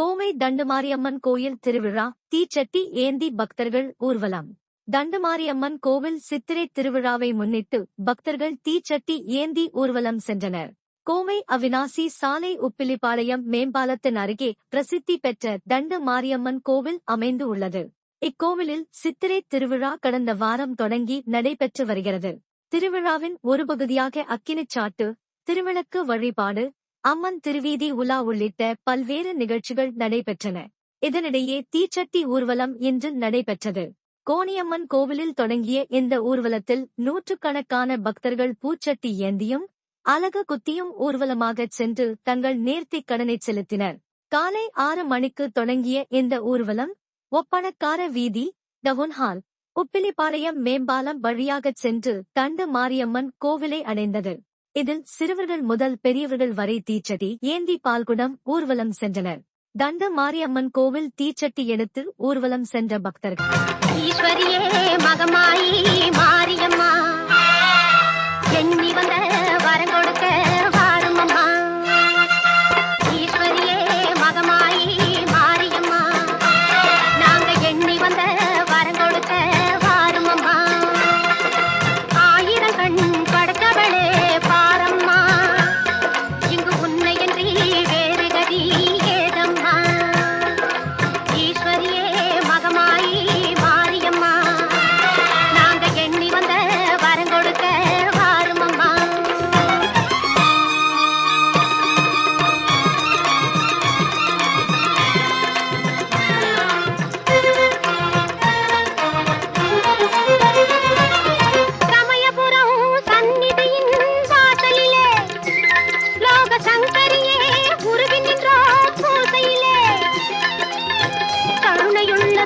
கோவை தண்டுமாரியம்மன் கோயில் திருவிழா தீச்சட்டி ஏந்தி பக்தர்கள் ஊர்வலம். தண்டுமாரியம்மன் கோவில் சித்திரை திருவிழாவை முன்னிட்டு பக்தர்கள் தீச்சட்டி ஏந்தி ஊர்வலம் சென்றனர். கோவை அவினாசி சாலை உப்பிலிப்பாளையம் மேம்பாலத்தின் அருகே பிரசித்தி பெற்ற தண்டு மாரியம்மன் கோவில் அமைந்து உள்ளது. இக்கோவிலில் சித்திரை திருவிழா கடந்த வாரம் தொடங்கி நடைபெற்று வருகிறது. திருவிழாவின் ஒரு பகுதியாக அக்கினிச்சாட்டு திருவிளக்கு வழிபாடு அம்மன் திருவீதி உலா உள்ளிட்ட பல்வேறு நிகழ்ச்சிகள் நடைபெற்றன. இதனிடையே தீச்சட்டி ஊர்வலம் இன்று நடைபெற்றது. கோணியம்மன் கோவிலில் தொடங்கிய இந்த ஊர்வலத்தில் நூற்றுக்கணக்கான பக்தர்கள் பூச்சட்டி ஏந்தியும் அலகு குத்தியும் ஊர்வலமாகச் சென்று தங்கள் நேர்த்திக் கடனை செலுத்தினர். காலை ஆறு மணிக்கு தொடங்கிய இந்த ஊர்வலம் ஒப்பணக்கார வீதி டவுன்ஹால் உப்பிலிப்பாளையம் மேம்பாலம் வழியாகச் சென்று தண்டு மாரியம்மன் கோவிலை அடைந்தது. இதில் சிறுவர்கள் முதல் பெரியவர்கள் வரை தீச்சட்டி ஏந்தி பால்குடம் ஊர்வலம் சென்றனர். தண்டு மாரியம்மன் கோவில் தீச்சட்டி எடுத்து ஊர்வலம் சென்ற பக்தர்கள்.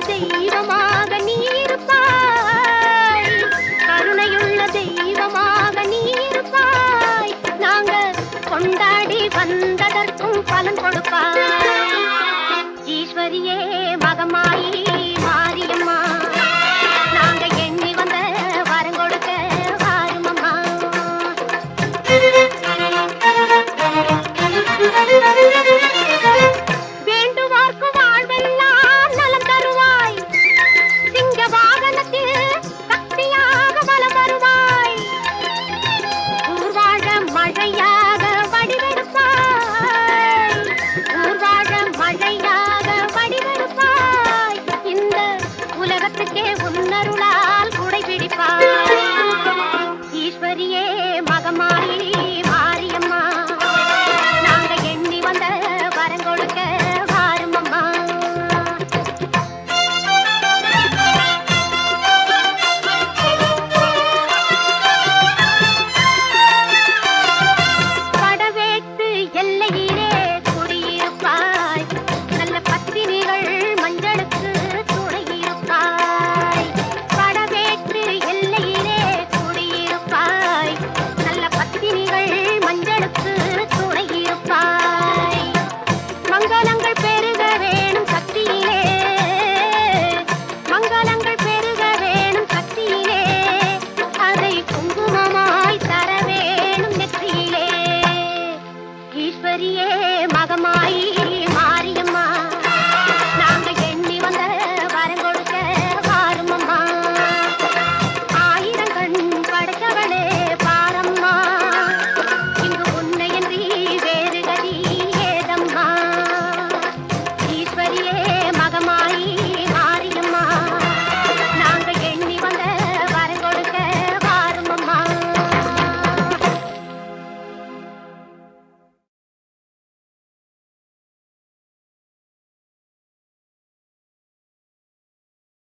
தெய்வமாக நீ இருப்பாய் கருணையுள்ள தெய்வமாக நீ இருப்பாய் நாங்கள் கொண்டாடி வந்ததற்கும் பலன் கொடுப்பாய். ஈஸ்வரியே